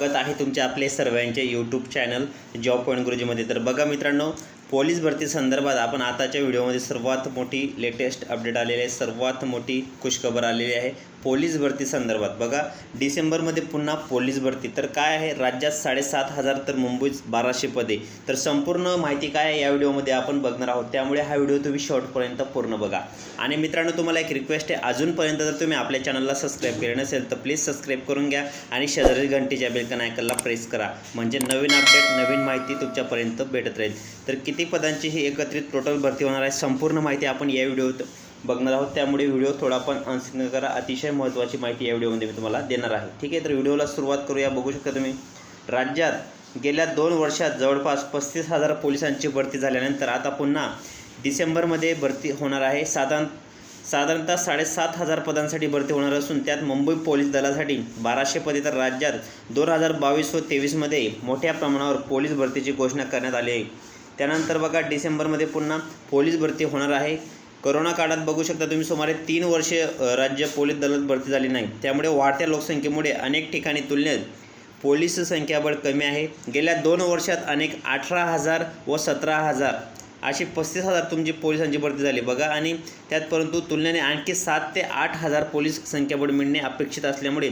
स्वागत आहे तुमच्या आपले सर्वांचे यूट्यूब चॅनल जॉब पॉईंट गुरुजीमध्ये तर बघा मित्रांनो पोलीस भरती संदर्भात आपण आताच्या व्हिडिओमध्ये सर्वात मोठी लेटेस्ट अपडेट आलेली आहे. सर्वात मोठी खुशखबर आलेली आहे. पोलीस भरती संदर्भात. बघा डिसेंबरमध्ये पुन्हा पोलीस भरती. तर काय आहे? राज्यात साडेसात हजार तर मुंबईत बाराशे पदे. तर संपूर्ण माहिती काय आहे या व्हिडिओमध्ये आपण बघणार आहोत. त्यामुळे हा व्हिडिओ तुम्ही शॉर्टपर्यंत पूर्ण बघा. आणि मित्रांनो तुम्हाला एक रिक्वेस्ट आहे. अजूनपर्यंत जर तुम्ही आपल्या चॅनलला सबस्क्राईब केले नसेल तर प्लीज सबस्क्राईब करून घ्या आणि शेजारी घंटीच्या बेलकन आयकनला प्रेस करा. म्हणजे नवीन अपडेट नवीन माहिती तुमच्यापर्यंत भेटत राहील. तर किती पदांची ही एकत्रित टोटल भरती होणार आहे? संपूर्ण माहिती आपण या व्हिडिओत बघणार आहोत. त्यामुळे व्हिडिओ थोडा पण अनस्किन करा. अतिशय महत्त्वाची माहिती या व्हिडिओमध्ये मी तुम्हाला देणार आहे. ठीक आहे तर व्हिडिओला सुरुवात करूया. बघू शकता तुम्ही राज्यात गेल्या दोन वर्षात जवळपास पस्तीस हजार पोलिसांची भरती झाल्यानंतर आता पुन्हा डिसेंबरमध्ये भरती होणार आहे. साधारण साधारणतः साडेसात हजार पदांसाठी भरती होणार असून त्यात मुंबई पोलीस दलासाठी बाराशे पदे तर राज्यात दोन हजार बावीस व तेवीसमध्ये मोठ्या प्रमाणावर पोलीस भरतीची घोषणा करण्यात आली आहे. त्यानंतर बघा डिसेंबरमध्ये पुन्हा पोलीस भरती होणार आहे. करोना काळात बघू शकता तुम्ही सुमारे तीन वर्षे राज्य पोलीस दलात भरती झाली नाही त्यामुळे वाढत्या लोकसंख्येमुळे अनेक ठिकाणी तुलनेत पोलीस संख्याबळ कमी आहे. गेल्या दोन वर्षात अनेक अठरा हजार व सतरा हजार अशी पस्तीस हजार तुमची पोलिसांची भरती झाली. बघा आणि त्यात परंतु तुलनेने आणखी सात ते आठ हजार पोलीस संख्याबळ मिळणे अपेक्षित असल्यामुळे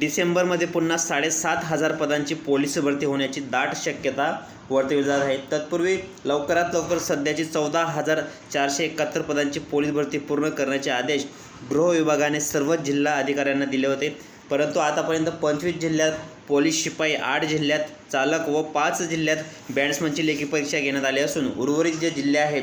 डिसेंबरमध्ये पुन्हा साडेसात हजार पदांची पोलीस भरती होण्याची दाट शक्यता वर्तवली जात आहे. तत्पूर्वी लवकरात लवकर सध्याची चौदा हजार चारशे एकाहत्तर पदांची पोलीस भरती पूर्ण करण्याचे आदेश गृह विभागाने सर्व जिल्हा अधिकाऱ्यांना दिले होते. परंतु आतापर्यंत पंचवीस जिल्ह्यात पोलीस शिपाई आठ जिल्ह्यात चालक व पाच जिल्ह्यात बॅट्समनची लेखी परीक्षा घेण्यात आली असून उर्वरित जे जिल्हे आहेत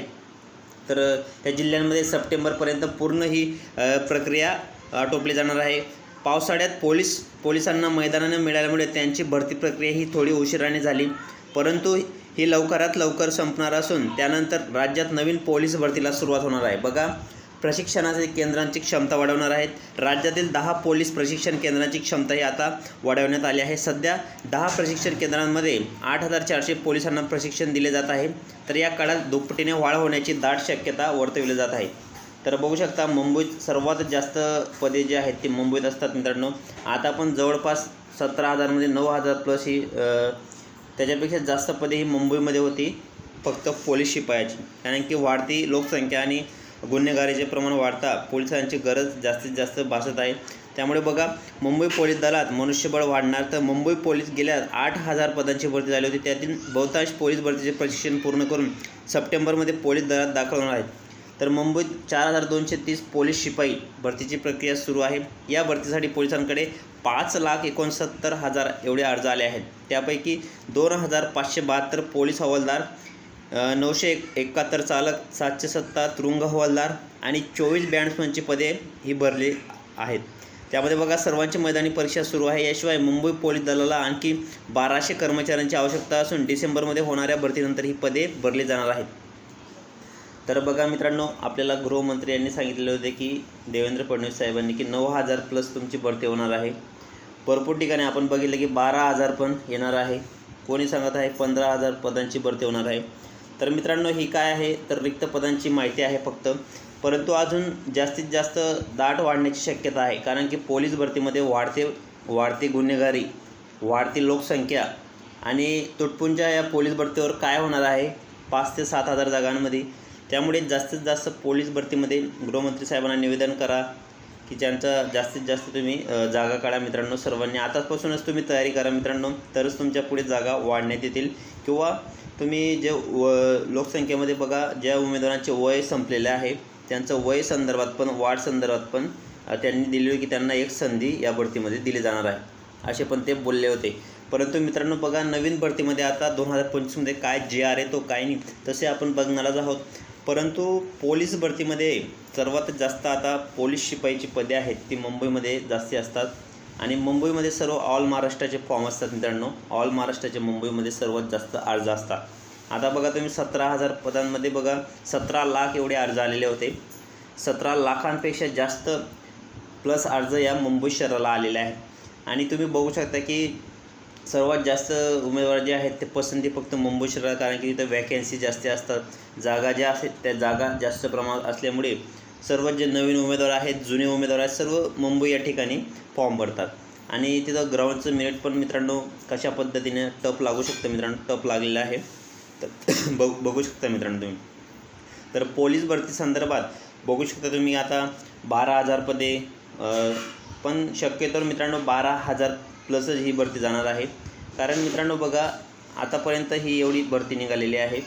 तर त्या जिल्ह्यांमध्ये सप्टेंबरपर्यंत पूर्ण ही प्रक्रिया आटोपली जाणार आहे. पावसाळ्यात पोलीस पोलिसांना मैदानाने मिळाल्यामुळे त्यांची भरती प्रक्रिया ही थोडी उशिराने झाली. परंतु ही लवकरात लवकर संपणार असून त्यानंतर राज्यात नवीन पोलीस भरतीला सुरुवात होणार आहे. बघा प्रशिक्षणाचे केंद्रांची क्षमता वाढवणार आहेत. राज्यातील दहा पोलीस प्रशिक्षण केंद्रांची क्षमता ही आता वाढवण्यात आली आहे. सध्या दहा प्रशिक्षण केंद्रांमध्ये आठ हजार चारशे पोलिसांना प्रशिक्षण दिले जात आहे. तर या काळात दुपटीने वाढ होण्याची दाट शक्यता वर्तवली जात आहे. तर बघू शकता मुंबईत सर्वात जास्त पदे जे आहेत ती मुंबईत असतात मित्रांनो. आता पण जवळपास सतरा हजारमध्ये नऊ हजार प्लस ही त्याच्यापेक्षा जास्त पदे ही मुंबईमध्ये होती फक्त पोलीस शिपायाची. कारण की वाढती लोकसंख्या आणि गुन्हेगारीचे प्रमाण वाढता पोलिसांची गरज जास्तीत जास्त भासत आहे. त्यामुळे बघा मुंबई पोलीस दलात मनुष्यबळ वाढणार तर मुंबई पोलीस गेल्या आठ हजार पदांची भरती झाली होती. त्यातील बहुतांश पोलीस भरतीचे प्रशिक्षण पूर्ण करून सप्टेंबरमध्ये पोलीस दलात दाखल होणार आहेत. तर मुंबईत चार हजार दोनशे तीस पोलीस शिपाई भरतीची प्रक्रिया सुरू आहे. या भरतीसाठी पोलिसांकडे पाच लाख एकोणसत्तर हजार एवढे अर्ज आले आहेत. त्यापैकी दोन हजार पाचशे बहात्तर पोलीस हवालदार नऊशे एक एकाहत्तर चालक सातशे सत्ता तुरुंग हवालदार आणि चोवीस बँड्समनची पदे ही भरली आहेत. त्यामध्ये बघा सर्वांची मैदानी परीक्षा सुरू आहे. याशिवाय मुंबई पोलीस दलाला आणखी बाराशे कर्मचाऱ्यांची आवश्यकता असून डिसेंबरमध्ये होणाऱ्या भरतीनंतर ही पदे भरली जाणार आहेत. तर बघा मित्रांनो आपल्याला गृहमंत्री यांनी सांगितलेले होते की देवेंद्र फडणवीस साहेबांनी की नऊ हजार प्लस तुमची भरती होणार आहे. भरपूर ठिकाणी आपण बघितलं की बारा हजार पण येणार आहे. कोणी सांगत आहे पंधरा हजार पदांची भरती होणार आहे. तर मित्रांनो ही काय आहे? तर रिक्त पदांची माहिती आहे फक्त. परंतु अजून जास्तीत जास्त दाट वाढण्याची शक्यता आहे. कारण की पोलीस भरतीमध्ये वाढते वाढती गुन्हेगारी वाढती लोकसंख्या आणि तुटपुंच्या या पोलीस भरतीवर काय होणार आहे? पाच ते सात हजार जागांमध्ये. त्यामुळे जास्तीत जास्त पोलीस भरतीमध्ये गृहमंत्री साहेबांना निवेदन करा की ज्यांचा जास्तीत जास्त तुम्ही जागा काढा मित्रांनो सर्वांनी. आतापासूनच तुम्ही तयारी करा मित्रांनो तरच तुमच्यापुढे जागा वाढण्यात येतील. किंवा तुम्ही जे व लोकसंख्येमध्ये बघा ज्या उमेदवारांचे वय संपलेले आहे त्यांचं वय संदर्भात पण वाढ संदर्भात पण त्यांनी दिली की त्यांना एक संधी या भरतीमध्ये दिली जाणार आहे. असे पण ते बोलले होते. परंतु मित्रांनो बघा नवीन भरतीमध्ये आता दोन हजार पंचवीसमध्ये काय जे आर आहे तो काय नाही तसे आपण बघणारच आहोत. परंतु पोलीस भरतीमध्ये सर्वात जास्त आता पोलीस शिपाईची पदे आहेत ती मुंबईमध्ये जास्ती असतात. आणि मुंबईमध्ये सर्व ऑल महाराष्ट्राचे फॉर्म असतात मित्रांनो. ऑल महाराष्ट्राचे मुंबईमध्ये सर्वात जास्त अर्ज असतात. आता बघा तुम्ही सतरा हजार पदांमध्ये बघा सतरा लाख एवढे अर्ज आलेले होते. सतरा लाखांपेक्षा जास्त प्लस अर्ज या मुंबई शहराला आलेले आहेत. आणि तुम्ही बघू शकता की सर्वात जास्त उमेदवार जे आहेत ते पसंती फक्त मुंबई शहरात कारण की तिथं वॅकन्सी जास्त असतात. जागा ज्या आहेत त्या जागा जास्त प्रमाणात असल्यामुळे सर्व जे नवीन उमेदवार आहेत जुने उमेदवार आहेत सर्व मुंबई या ठिकाणी फॉर्म भरतात. आणि तिथं ग्राउंडचं मेरिट पण मित्रांनो कशा पद्धतीने टप लागू शकतं मित्रांनो? टप लागलेलं आहे. तर बघ बघू शकता मित्रांनो तुम्ही. तर पोलीस भरती संदर्भात बघू शकता तुम्ही आता बारा हजार पदे पण शक्यतो मित्रांनो बारा हजार प्लसच ही भरती जाणार आहे. कारण मित्रांनो बघा आतापर्यंत ही एवढी भरती निघालेली आहे.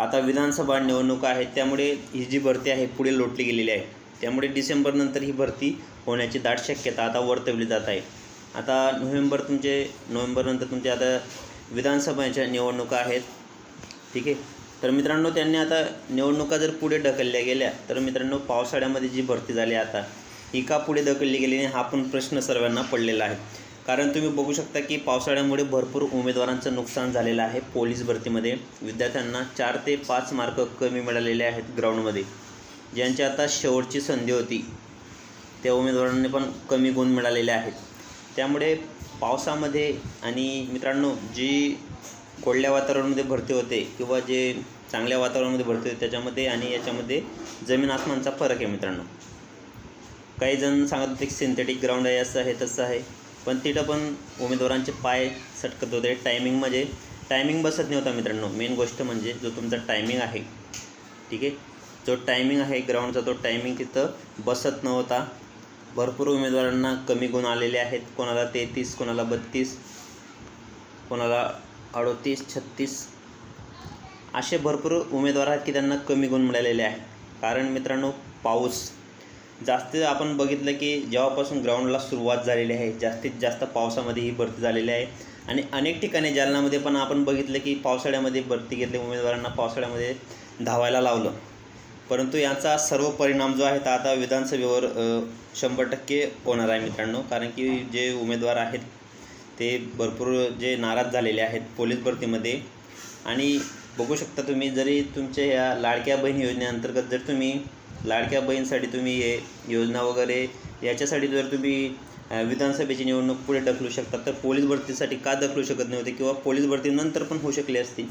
आता विधानसभा निवडणुका आहेत त्यामुळे ही जी भरती आहे पुढे लोटली गेलेली आहे. त्यामुळे डिसेंबरनंतर ही भरती होण्याची दाट शक्यता आता वर्तवली जात आहे. आता नोव्हेंबर तुमचे नोव्हेंबरनंतर तुमचे आता विधानसभाच्या निवडणुका आहेत. ठीक आहे? तर मित्रांनो त्यांनी आता निवडणुका जर पुढे ढकलल्या गेल्या तर मित्रांनो पावसाळ्यामध्ये जी भरती झाली आता ही का पुढे ढकलली गेली नाही हा पण प्रश्न सर्वांना पडलेला आहे. कारण तुम्ही बघू शकता की पावसाळ्यामुळे भरपूर उमेदवारांचं नुकसान झालेलं आहे पोलीस भरतीमध्ये. विद्यार्थ्यांना चार ते पाच मार्क कमी मिळालेले आहेत ग्राउंडमध्ये. ज्यांची आता शेवटची संधी होती त्या उमेदवारांनी पण कमी गुण मिळालेले आहेत. त्यामुळे पावसामध्ये आणि मित्रांनो जी कोरड्या वातावरणामध्ये भरती होते किंवा जे चांगल्या वातावरणामध्ये भरती होते त्याच्यामध्ये आणि याच्यामध्ये जमीन आसमानचा फरक आहे मित्रांनो. काही जण सांगत होते की सिंथेटिक ग्राउंड आहे असं आहे तसं आहे. पण तिथं पण उमेदवारांचे पाय सटकत होते. टायमिंग म्हणजे टायमिंग बसत नव्हता मित्रांनो. मेन गोष्ट म्हणजे जो तुमचा टायमिंग आहे ठीक आहे? जो टायमिंग आहे ग्राउंडचा तो टायमिंग तिथं बसत नव्हता. भरपूर उमेदवारांना कमी गुण आलेले आहेत. कोणाला तेहतीस कोणाला बत्तीस कोणाला अडोतीस छत्तीस असे भरपूर उमेदवार आहेत की त्यांना कमी गुण मिळालेले आहे कारण मित्रांनो पाऊस. जास्त आपण बघितलं की जेव्हापासून ग्राउंडला सुरुवात झालेली आहे जास्तीत जास्त पावसामध्ये ही भरती झालेली आहे. आणि अनेक ठिकाणी जालनामध्ये पण आपण बघितलं की पावसाळ्यामध्ये भरती घेतली उमेदवारांना पावसाळ्यामध्ये धावायला लावलं. परंतु याचा सर्व परिणाम जो आहे तो आता विधानसभेवर शंभर टक्के होणार आहे मित्रांनो. कारण की जे उमेदवार आहेत ते भरपूर जे नाराज झालेले आहेत पोलीस भरतीमध्ये. आणि बघू शकता तुम्ही जरी तुमच्या ह्या लाडक्या बहीण योजनेअंतर्गत जर तुम्ही लाडक्या बहीणसाठी तुम्ही हे योजना वगैरे याच्यासाठी जर तुम्ही विधानसभेची निवडणूक पुढे ढकलू शकता तर पोलीस भरतीसाठी का ढकलू शकत नव्हते किंवा पोलीस भरतीनंतर पण होऊ शकली असती?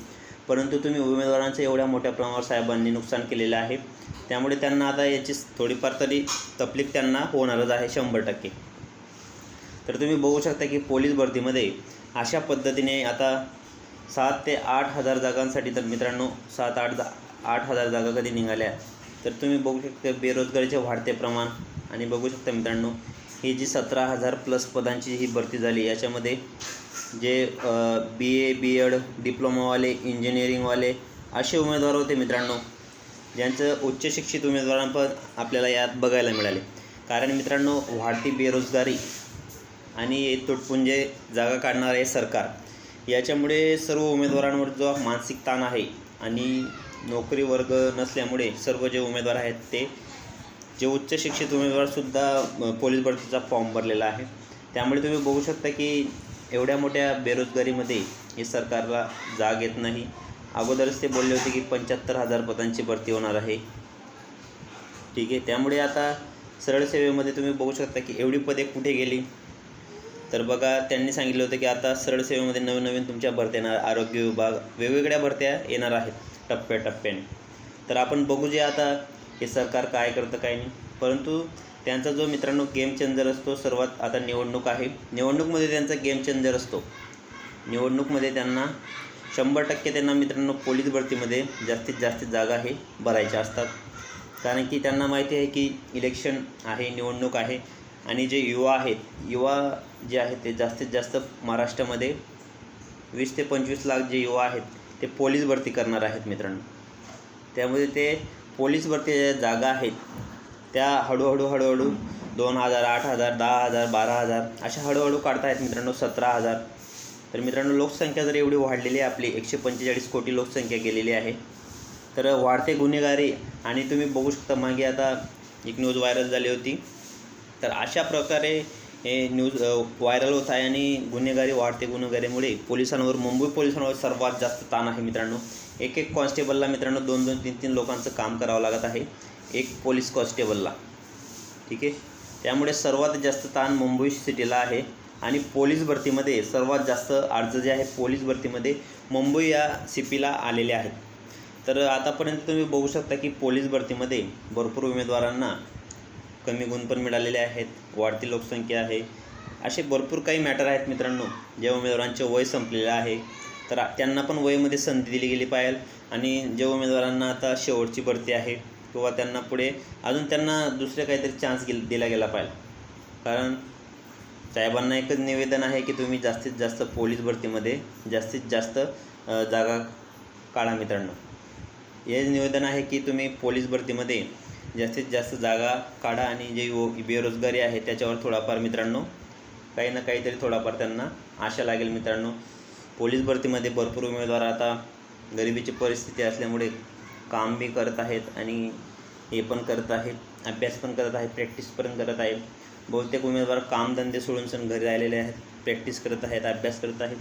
परंतु तुम्ही उमेदवारांचं एवढ्या मोठ्या प्रमाणावर साहेबांनी नुकसान केलेलं आहे. त्यामुळे त्यांना आता याची थोडीफार तरी तकलीफ त्यांना होणारच आहे शंभर टक्के. तर तुम्ही बघू शकता की पोलीस भरतीमध्ये अशा पद्धतीने आता सात ते आठ हजार जागांसाठी तर मित्रांनो सात आठ जा आठ हजार जागा कधी निघाल्या? तर तुम्ही बघू शकता बेरोजगारीचे वाढते प्रमाण. आणि बघू शकता मित्रांनो ही जी सतरा हजार प्लस पदांची ही भरती झाली याच्यामध्ये जे बी ए बी एड डिप्लोमावाले इंजिनिअरिंगवाले असे उमेदवार होते मित्रांनो ज्यांचं उच्च शिक्षित उमेदवारांपण आपल्याला यात बघायला मिळाले. कारण मित्रांनो वाढती बेरोजगारी आणि तुटपुंजे जागा काढणारे आहे सरकार याच्यामुळे सर्व उमेदवारांवर जो मानसिक ताण आहे आणि नोकरी वर्ग नसल्यामुळे सर्व जे उमेदवार आहेत ते जे उच्च शिक्षित उमेदवारसुद्धा पोलीस भरतीचा फॉर्म भरलेला आहे. त्यामुळे तुम्ही बघू शकता की एवढ्या मोठ्या बेरोजगारीमध्ये हे सरकारला जाग येत नाही. अगोदरच ते बोलले होते की पंच्याहत्तर हजार पदांची भरती होणार आहे. ठीक आहे त्यामुळे आता सरळ सेवेमध्ये तुम्ही बघू शकता की एवढी पदे कुठे गेली? तर बघा त्यांनी सांगितलं होतं की आता सरळ सेवेमध्ये नवीन नवीन तुमच्या भरत्या येणार आरोग्य विभाग वेगवेगळ्या भरत्या येणार आहेत. टप्प्याटप्प्याने तर आपण बघू जे आता हे सरकार काय करतं काय नाही. परंतु त्यांचा जो मित्रांनो गेम चेंजर असतो सर्वात आता निवडणूक आहे. निवडणूकमध्ये त्यांचा गेम चेंजर असतो. निवडणूकमध्ये त्यांना शंभर टक्के त्यांना मित्रांनो पोलीस भरतीमध्ये जास्तीत जास्त जागा हे भरायच्या असतात. कारण की त्यांना माहिती आहे की इलेक्शन आहे निवडणूक आहे. आणि जे युवा आहेत युवा जे आहेत ते जास्तीत जास्त महाराष्ट्रामध्ये वीस ते पंचवीस लाख जे युवा आहेत ते पोलीस भरती करणार आहेत मित्रांनो. त्यामध्ये ते पोलीस भरती ज्या जागा आहेत त्या हळूहळू हळूहळू दोन हजार आठ हजार दहा हजार बारा हजार अशा हळूहळू काढता आहेत मित्रांनो सतरा हजार. तर मित्रांनो लोकसंख्या जर एवढी वाढलेली आहे आपली एकशे पंचेचाळीस कोटी लोकसंख्या गेलेली आहे तर वाढते गुन्हेगारी आणि तुम्ही बघू शकता मागे आता एक न्यूज व्हायरल झाली होती. तर अशा प्रकारे हे न्यूज व्हायरल होत आहे आणि गुन्हेगारी वाढते गुन्हेगारीमुळे पोलिसांवर मुंबई पोलिसांवर सर्वात जास्त ताण आहे मित्रांनो. एक एक कॉन्स्टेबलला मित्रांनो दोन दोन तीन तीन लोकांचं काम करावं लागत आहे एक पोलीस कॉन्स्टेबलला. ठीक आहे? त्यामुळे सर्वात जास्त ताण मुंबई सिटीला आहे आणि पोलीस भरतीमध्ये सर्वात जास्त अर्ज जे आहे पोलीस भरतीमध्ये मुंबई या सिपीला आलेले आहेत. तर आतापर्यंत तुम्ही बघू शकता की पोलीस भरतीमध्ये भरपूर उमेदवारांना कमी गुण पण मिळालेले आहेत वाढती लोकसंख्या आहे. असे भरपूर काही मॅटर आहेत मित्रांनो जे उमेदवारांचे वय संपलेलं आहे. तर त्यांना पण वयमध्ये संधी दिली गेली पाहिजे आणि जे उमेदवारांना आता शेवटची भरती आहे किंवा त्यांना पुढे अजून त्यांना दुसरे काहीतरी चान्स गेल दिला गेला पाहिजे. कारण साहेबांना एकच निवेदन आहे की तुम्ही जास्तीत जास्त पोलीस भरतीमध्ये जास्तीत जास्त जागा काढा मित्रांनो. हेच निवेदन आहे की तुम्ही पोलीस भरतीमध्ये जास्तीत जास्त जागा काढा आणि जे युव बेरोजगारी आहे त्याच्यावर थोडाफार मित्रांनो काही ना काहीतरी थोडाफार त्यांना आशा लागेल मित्रांनो. पोलीस भरतीमध्ये भरपूर उमेदवार आता गरिबीची परिस्थिती असल्यामुळे काम बी करत आहेत आणि हे पण करत आहेत अभ्यास पण करत आहेत प्रॅक्टिस पण करत आहेत. बहुतेक उमेदवार कामधंदे सोडून सण घरी राहिलेले आहेत प्रॅक्टिस करत आहेत अभ्यास करत आहेत.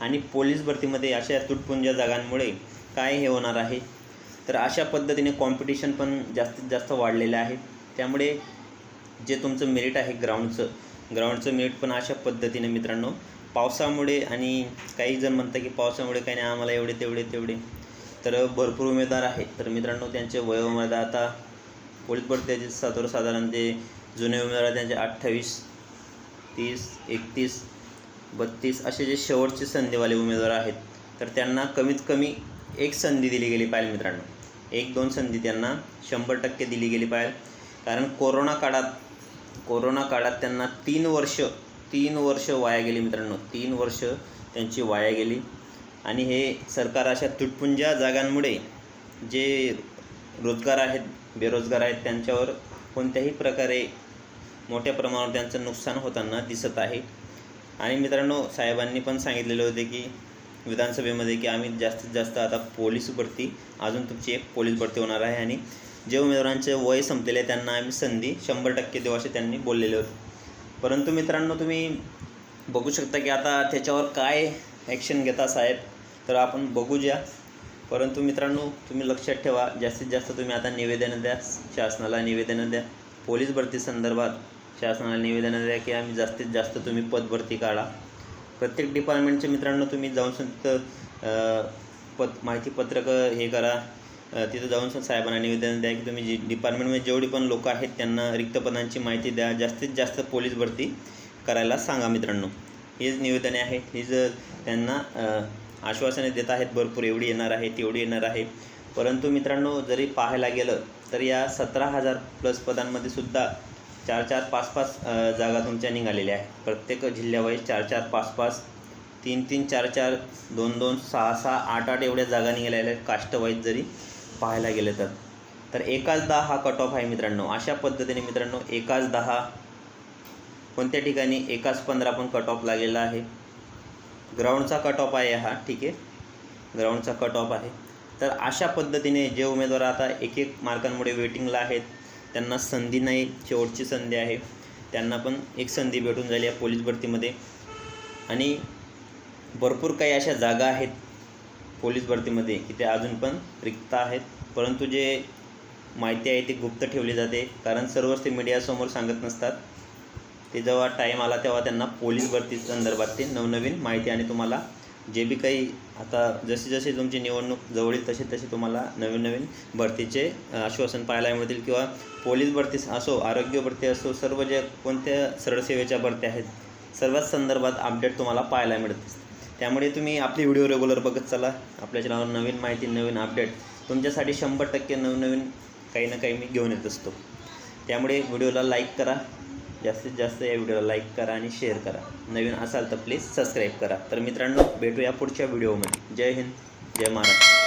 आणि पोलीस भरतीमध्ये अशा तुटपुंज्या जागांमुळे काय हे होणार आहे? तर अशा पद्धतीने कॉम्पिटिशन पण जास्तीत जास्त वाढलेलं आहे. त्यामुळे जे तुमचं मेरिट आहे ग्राउंडचं ग्राउंडचं मेरिट पण अशा पद्धतीने मित्रांनो पावसामुळे आणि काही जण म्हणतात की पावसामुळे काही नाही आम्हाला एवढे तेवढे तेवढे. तर भरपूर उमेदवार आहेत. तर मित्रांनो त्यांचे वयोमर्यादा आता पोलीस भरतीचे साधारण ते जुने उमेदवार त्यांचे अठ्ठावीस तीस एकतीस बत्तीस असे जे शेवटचे संधीवाले उमेदवार आहेत तर त्यांना कमीत कमी एक संधी दिली गेली पाहिजे मित्रांनो. एक दोन संधी त्यांना शंभर टक्के दिली गेली पाहिजे. कारण कोरोना काळात कोरोना काळात त्यांना तीन वर्ष तीन वर्ष वाया गेली मित्रांनो. तीन वर्ष त्यांची वाया गेली. आणि हे सरकार अशा तुटपुंज्या जागांमुळे जे रोजगार आहेत बेरोजगार आहेत त्यांच्यावर कोणत्याही प्रकारे मोठ्या प्रमाणावर त्यांचं नुकसान होताना दिसत आहे. आणि मित्रांनो साहेबांनी पण सांगितलेले होते की विधानसभेमध्ये की आम्ही जास्तीत जास्त आता पोलीस भरती अजून तुमची एक पोलीस भरती होणार आहे आणि जे उमेदवारांचे वय संपलेले आहे त्यांना आम्ही संधी शंभर टक्के देऊ असे त्यांनी बोललेले होते. परंतु मित्रांनो तुम्ही बघू शकता की आता त्याच्यावर काय ॲक्शन घेता साहेब तर आपण बघू द्या परंतु मित्रांनो तुम्ही लक्षात ठेवा जास्तीत जास्त तुम्ही आता निवेदनं द्या शासनाला निवेदनं द्या. पोलीस भरती संदर्भात शासनाला निवेदनं द्या की आम्ही जास्तीत जास्त तुम्ही पदभरती काढा. प्रत्येक डिपार्टमेंटचे मित्रांनो तुम्ही जाऊन सन तिथं पत माहितीपत्रकं हे करा. तिथं जाऊन सन साहेबांना निवेदन द्या की तुम्ही जी डिपार्टमेंटमध्ये जेवढी पण लोकं आहेत त्यांना रिक्त पदांची माहिती द्या. जास्तीत जास्त पोलीस भरती करायला सांगा मित्रांनो. हेच निवेदने आहेत जर त्यांना आश्वासने देत आहेत भरपूर एवढी येणार आहे तेवढी येणार आहे. परंतु मित्रांनो जरी पाहायला गेलं तर या सतरा हजार प्लस पदांमध्ये सुद्धा चार चार पाच पाच जागा तुमच्या निघालेल्या आहेत. प्रत्येक जिल्ह्यावाईज चार चार पाच पाच तीन तीन चार चार दोन दोन सहा सहा आठ आठ एवढ्या जागा निघालेल्या आहेत कास्टवाईज जरी पाहायला गेलं तर. तर एकाच दहा हा कट ऑफ आहे मित्रांनो. अशा पद्धतीने मित्रांनो एकाच दहा कोणत्या ठिकाणी एकाच पंधरा पण कट ऑफ लागलेला आहे. ग्राउंडचा कट ऑफ आहे हा ठीक आहे. ग्राउंडचा कट ऑफ आहे. तर अशा पद्धतीने जे उमेदवार आता एक एक मार्कांमुळे वेटिंगला आहेत त्यांना संधी नाही शेवटची संधी आहे. त्यांना पण एक संधी भेटून झाली आहे पोलीस भरतीमध्ये. आणि भरपूर काही अशा जागा आहेत पोलीस भरतीमध्ये की त्या अजून पण रिक्त आहेत. परंतु जे माहिती आहे ती गुप्त ठेवली जाते. कारण सर्वच ते मीडियासमोर सांगत नसतात. ते जेव्हा टाईम आला तेव्हा त्यांना पोलीस भरती संदर्भात ते नवनवीन माहिती आणि तुम्हाला जे बी काही आता जशी जशी तुमची निवडणूक जवळ येईल तसे तसे तुम्हाला नवीन नवीन भरतीचे आश्वासन पाहायला मिळतील किंवा पोलीस भरती असो आरोग्य भरती असो सर्व जे कोणत्या सरळ सेवेच्या भरत्या आहेत सर्वच संदर्भात अपडेट तुम्हाला पाहायला मिळतील. त्यामुळे तुम्ही आपली व्हिडिओ रेग्युलर बघत चला. आपल्या चॅनलवर नवीन माहिती नवीन अपडेट तुमच्यासाठी शंभर टक्के नवनवीन काही ना काही मी घेऊन येत असतो. त्यामुळे व्हिडिओला लाईक करा. जास्तीत जास्त या व्हिडिओला लाईक करा आणि शेअर करा. नवीन असाल तर प्लीज सबस्क्राईब करा. तर मित्रांनो भेटूया पुढच्या व्हिडिओमध्ये जय हिंद जय महाराष्ट्र.